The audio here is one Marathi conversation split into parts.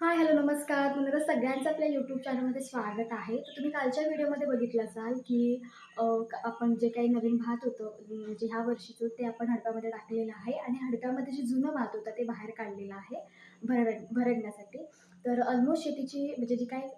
हाय हॅलो नमस्कार. तुम्हाला सगळ्यांचं आपल्या यूट्यूब चॅनलमध्ये स्वागत आहे. तर तुम्ही कालच्या व्हिडिओमध्ये बघितलं असाल की आपण जे काही नवीन भात होतं जे म्हणजे ह्या वर्षीचं ते आपण हडकामध्ये टाकलेलं आहे आणि हडकामध्ये जे जुनं भात होतं ते बाहेर काढलेलं आहे भरड भरडण्यासाठी. तर ऑलमोस्ट शेतीची म्हणजे जी काही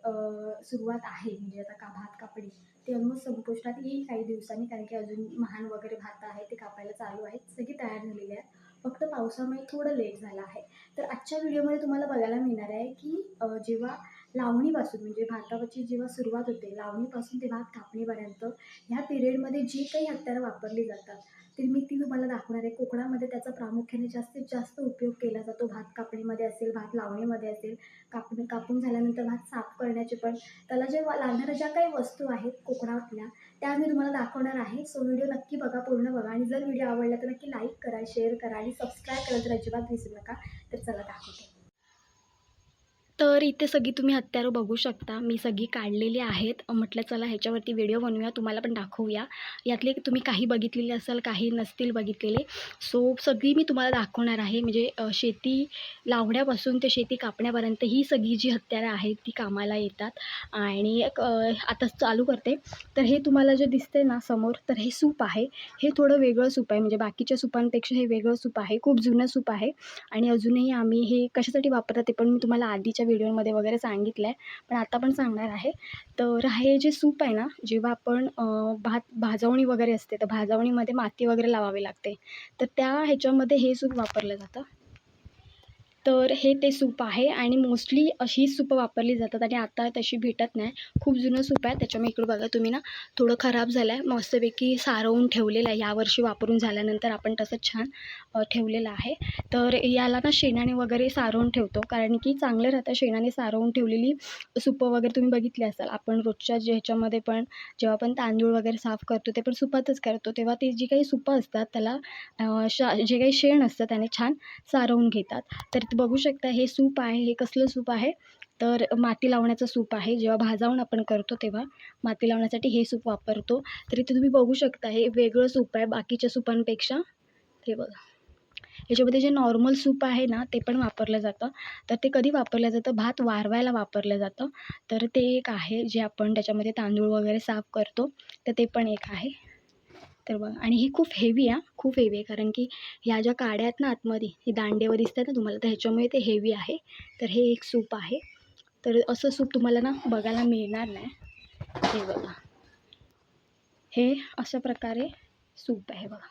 सुरुवात आहे म्हणजे आता का भात कापणी ते ऑलमोस्ट संपुष्टात येईल काही दिवसांनी कारण की अजून महान वगैरे भात आहे ते कापायला चालू आहेत सगळी तयार झालेली आहे फक्त पावसामुळे थोडं लेट झालं आहे. तर आजच्या व्हिडिओमध्ये तुम्हाला बघायला मिळणार आहे की जेव्हा लावणीपासून म्हणजे भाताची जेव्हा सुरुवात होते लावणीपासून ते भात कापणीपर्यंत ह्या पिरियडमध्ये जी काही हत्यारं वापरली जातात तर मी ती तुम्हाला दाखवणार आहे. कोकणामध्ये त्याचा प्रामुख्याने जास्तीत जास्त उपयोग केला जातो. भात कापणीमध्ये असेल भात लावणीमध्ये असेल कापणी कापून झाल्यानंतर भात साफ करण्याचे पण त्याला जे लागणाऱ्या ज्या काही वस्तू आहेत कोकणातल्या त्या मी तुम्हाला दाखवणार आहे. सो व्हिडिओ नक्की बघा पूर्ण बघा. आणि जर व्हिडिओ आवडला तर नक्की लाईक करा शेअर करा आणि सबस्क्राईब करायला तर अजिबात विसरू नका. तर चला दाखवते. तर इथे सगळी तुम्ही हत्यारं बघू शकता. मी सगळी काढलेली आहेत. म्हटलं चला ह्याच्यावरती व्हिडिओ बनवूया. तुम्हाला पण दाखवूया. यातले तुम्ही काही बघितलेले असाल काही नसतील बघितलेले. सो सगळी मी तुम्हाला दाखवणार आहे. म्हणजे शेती लावण्यापासून ते शेती कापण्यापर्यंत ही सगळी जी हत्यारं आहेत ती कामाला येतात. आणि आता चालू करते. तर हे तुम्हाला जे दिसते ना समोर तर हे सूप आहे. हे थोडं वेगळं सूप आहे. म्हणजे बाकीच्या सुपांपेक्षा हे वेगळं सूप आहे. खूप जुनं सूप आहे. आणि अजूनही आम्ही हे कशासाठी वापरतात ते पण मी तुम्हाला आधीच्या व्हिडिओमध्ये वगैरे सांगितलं आहे पण आता पण सांगणार आहे. तर हे जे सूप आहे ना जेव्हा आपण भात भाजवणी वगैरे असते तर भाजवणीमध्ये माती वगैरे लावावी लागते. तर त्या ह्याच्यामध्ये हे सूप वापरलं जातं. तर हे ते सूप आहे आणि मोस्टली अशी सूपं वापरली जातात आणि आता तशी भेटत नाही. खूप जुनं सूप आहे त्याच्यामुळे इकडं बघा तुम्ही ना थोडं खराब झालं आहे मस्तपैकी सारवून ठेवलेलं आहे. यावर्षी वापरून झाल्यानंतर आपण तसं छान ठेवलेलं आहे. तर याला ना शेणाने वगैरे सारवून ठेवतो. कारण की चांगलं राहतं शेणाने सारवून ठेवलेली सुपं वगैरे तुम्ही बघितली असाल. आपण रोजच्या जे ह्याच्यामध्ये पण जेव्हा आपण तांदूळ वगैरे साफ करतो ते पण सुपातच करतो. तेव्हा ते जी काही सुपं असतात त्याला शा जे काही शेण असतं त्याने छान सारवून घेतात. तर बघू शकता हे सूप आहे हे कसलं सूप आहे? तर माती लावण्याचं सूप आहे. जेव्हा भाजावून आपण करतो तेव्हा माती लावण्यासाठी हे सूप वापरतो. तर इथे तुम्ही बघू शकता हे वेगळं सूप आहे बाकीच्या सुपांपेक्षा. ते बघा. याच्यामध्ये जे नॉर्मल सूप आहे ना ते पण वापरलं जातं. तर ते कधी वापरलं जातं? भात वारवायला वापरलं जातं. तर ते एक आहे जे आपण त्याच्यामध्ये तांदूळ वगैरे साफ करतो तर ते पण एक आहे. तर बघा. आणि हे खूप हेवी आहे खूप हेवी आहे. कारण की ह्या ज्या काड्या आहेत ना आतमध्ये हे दांडेवर दिसतात ना तुम्हाला तर ह्याच्यामुळे ते हेवी आहे. तर हे एक सूप आहे. तर असं सूप तुम्हाला ना बघायला मिळणार नाही. हे बघा. हे अशा प्रकारे सूप आहे बघा.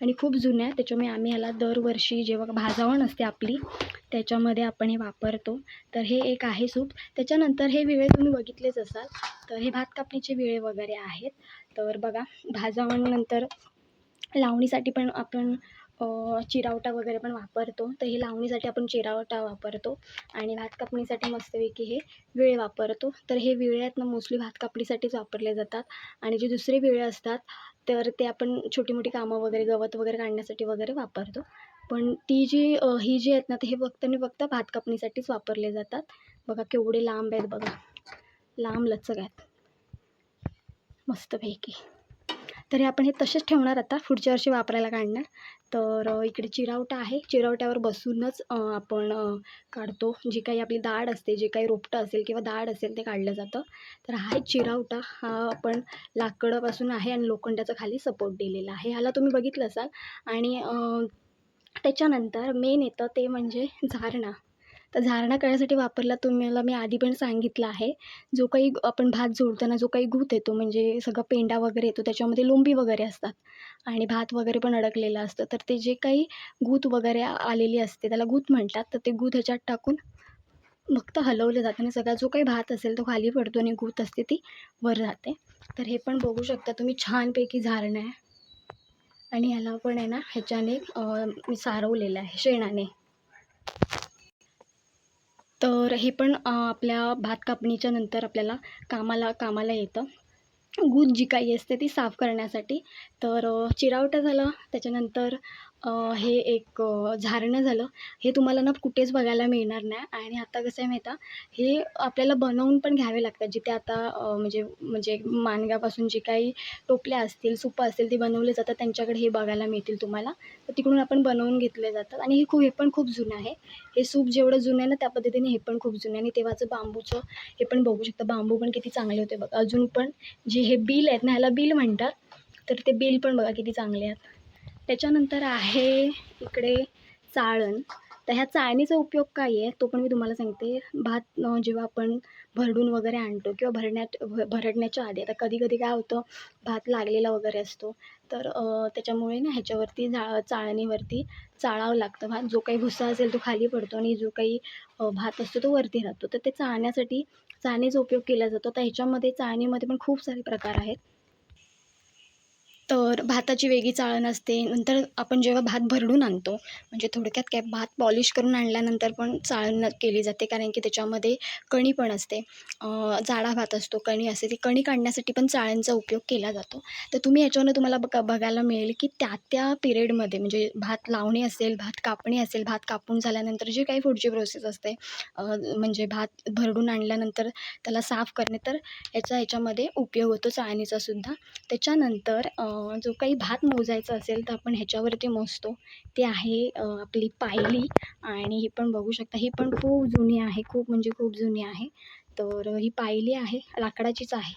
आणि खूप जुनं आहे त्याच्यामुळे आम्ही ह्याला दरवर्षी जेव्हा भाजावण असते आपली त्याच्यामध्ये आपण हे वापरतो. तर हे एक आहे सूप. त्याच्यानंतर हे विळे तुम्ही बघितलेच असाल तर हे भात कापणीचे विळे वगैरे आहेत. तर बघा भाजावणनंतर लावणीसाठी पण आपण चिरावटा वगैरे पण वापरतो. तर हे लावणीसाठी आपण चिरावटा वापरतो आणि भात कापणीसाठी मस्तपैकी हे विळे वापरतो. तर हे विळे आहेत ना मोस्टली भात कापणीसाठीच वापरले जातात. आणि जे दुसरे विळे असतात तर ते आपण छोटी मोठी कामं वगैरे गवत वगैरे काढण्यासाठी वगैरे वापरतो. पण ती जी ही जी आहेत ना ते हे फक्त आणि फक्त भात कापणीसाठीच वापरले जातात. बघा केवढे लांब आहेत बघा. लांब लचक आहेत. मस्तपैकी तरी आपण हे तसेच ठेवणार आता. पुढच्या वर्षी वापरायला काढणार. तर इकडे चिरावटा आहे. चिरावट्यावर बसूनच आपण काढतो. जी काही आपली दाढ असते जे काही रोपटं असेल किंवा दाढ असेल ते काढलं जातं. तर हा एक चिरावटा हा आपण लाकडापासून आहे आणि लोखंडाचा खाली सपोर्ट दिलेला आहे. ह्याला तुम्ही बघितलं असाल. आणि त्याच्यानंतर मेन येतं ते म्हणजे झारणा. तर झारणा करण्यासाठी वापरला तुम्हाला मी आधी पण सांगितलं आहे. जो काही आपण भात जोडताना जो काही गूत येतो म्हणजे सगळं पेंडा वगैरे येतो त्याच्यामध्ये लोंबी वगैरे असतात आणि भात वगैरे पण अडकलेलं असतं. तर ते जे काही गूत वगैरे आलेली असते त्याला गूत म्हणतात. तर ते गूत ह्याच्यात टाकून फक्त हलवलं जातं आणि सगळा जो काही भात असेल तो खाली पडतो आणि गूत असते ती वर जाते. तर हे पण बघू शकता तुम्ही छानपैकी झारणं आहे. आणि ह्याला पण आहे ना ह्याच्याने मी सारवलेलं आहे शेणाने. तर हे पण आपल्या भात कापणीच्या नंतर आपल्याला कामाला कामाला येतं. गूज जी काही असते ती साफ करण्यासाठी. तर चिरावटं चिरावटा झालं. त्याच्यानंतर हे एक झारणं झालं. हे तुम्हाला ना कुठेच बघायला मिळणार नाही. आणि आता कसं आहे माहीत आहे हे आपल्याला बनवून पण घ्यावे लागतात. जिथे आता म्हणजे म्हणजे माणगापासून जे काही टोपल्या असतील सुपं असतील ते बनवले जातात. त्यांच्याकडे हे बघायला मिळतील तुम्हाला. तर तिकडून आपण बनवून घेतले जातात. आणि हे खूप हे पण खूप जुनं आहे. हे सूप जेवढं जुनं आहे ना त्या पद्धतीने हे पण खूप जुनं आहे. आणि तेव्हाचं बांबूचं हे पण बघू शकता. बांबू पण किती चांगले होते बघा. अजून पण जे हे बिल आहेत ना ह्याला बिल म्हणतात. तर ते बिल पण बघा किती चांगले आहेत. त्याच्यानंतर आहे इकडे चाळण. तर ह्या चाळणीचा उपयोग काय आहे? तो पण मी तुम्हाला सांगते. भात जेव्हा आपण भरडून वगैरे आणतो किंवा भरण्यात भ भरडण्याच्या आधी आता कधी कधी काय होतं भात लागलेला वगैरे असतो. तर त्याच्यामुळे ना ह्याच्यावरती झा चाळणीवरती चाळावं लागतं. भात जो काही भुसा असेल तो खाली पडतो आणि जो काही भात असतो तो वरती राहतो. तर ते चाळण्यासाठी चाळणीचा उपयोग केला जातो. तर ह्याच्यामध्ये चाळणीमध्ये पण खूप सारे प्रकार आहेत. तर भाताची वेगळी चाळण असते. नंतर आपण जेव्हा भात भरडून आणतो म्हणजे थोडक्यात काय भात पॉलिश करून आणल्यानंतर पण चाळण केली जाते कारण की त्याच्यामध्ये कणी पण असते. जाडा भात असतो कणी असते ती कणी काढण्यासाठी पण चाळणचा उपयोग केला जातो. तर तुम्ही याच्यावरनं तुम्हाला बघा बघायला मिळेल की त्या त्या पिरियडमध्ये म्हणजे भात लावणी असेल भात कापणी असेल भात कापून झाल्यानंतर जी काही पुढची प्रोसेस असते म्हणजे भात भरडून आणल्यानंतर त्याला साफ करणे तर याचा याच्यामध्ये उपयोग होतो चाळणीचासुद्धा त्याच्यानंतर जो काही भात मोजायचा असेल तर आपण ह्याच्यावरती मोजतो. ते आहे आपली पायली आणि ही पण बघू शकता. ही पण खूप जुनी आहे खूप म्हणजे खूप जुनी आहे. तर ही पायली आहे लाकडाचीच आहे.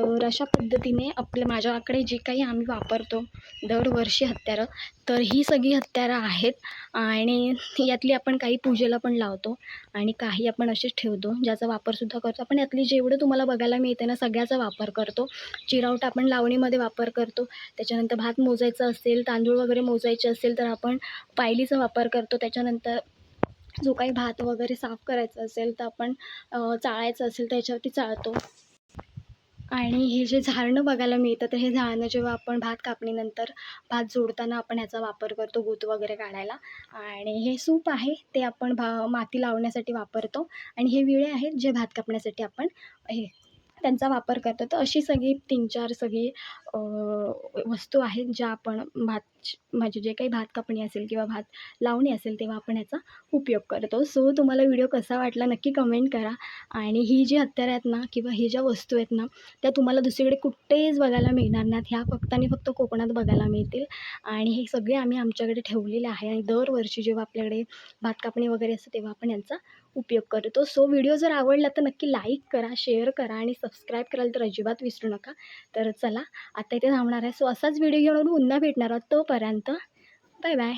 तर अशा पद्धतीने आपल्या माझ्याकडे जे काही आम्ही वापरतो दरवर्षी हत्यारं तर ही सगळी हत्यारं आहेत. आणि यातली आपण काही पूजेला पण लावतो आणि काही आपण असेच ठेवतो ज्याचा वापरसुद्धा करतो. आपण यातली जेवढं तुम्हाला बघायला मिळते ना सगळ्याचा वापर करतो. चिरावटा आपण लावणीमध्ये वापर करतो. त्याच्यानंतर भात मोजायचा असेल तांदूळ वगैरे मोजायचे असेल तर आपण पायलीचा वापर करतो. त्याच्यानंतर जो काही भात वगैरे साफ करायचा असेल तर आपण चाळायचं असेल त्याच्यावरती चाळतो. आणि हे जे झाडणं बघायला मिळतं तर हे झारणं जेव्हा आपण भात कापणीनंतर भात जोडताना आपण ह्याचा वापर करतो गूत वगैरे काढायला. आणि हे सूप आहे ते आपण भा माती लावण्यासाठी वापरतो. आणि हे विळे आहेत जे भात कापण्यासाठी आपण हे त्यांचा वापर करतो. तर अशी सगळी तीन चार सगळी वस्तू आहेत ज्या आपण भात माझी जे काही भात कापणी असेल किंवा भात लावणी असेल तेव्हा आपण याचा उपयोग करतो. सो तुम्हाला व्हिडिओ कसा वाटला नक्की कमेंट करा. आणि ही जी हत्यारं आहेत ना किंवा ही ज्या वस्तू आहेत ना त्या तुम्हाला दुसरीकडे कुठेच बघायला मिळणार नाहीत. ह्या फक्त आणि फक्त कोकणात बघायला मिळतील. आणि हे सगळे आम्ही आमच्याकडे ठेवलेले आहे. आणि दरवर्षी जेव्हा आपल्याकडे भात कापणी वगैरे असते तेव्हा आपण यांचा उपयोग करतो. सो व्हिडिओ जर आवडला तर नक्की लाईक करा शेअर करा आणि सबस्क्राईब करायला तर अजिबात विसरू नका. तर चला आता इथे थांबणार आहे. सो असाच व्हिडिओ घेऊन पुन्हा भेटणार आहोत. तो तोपर्यंत बाय बाय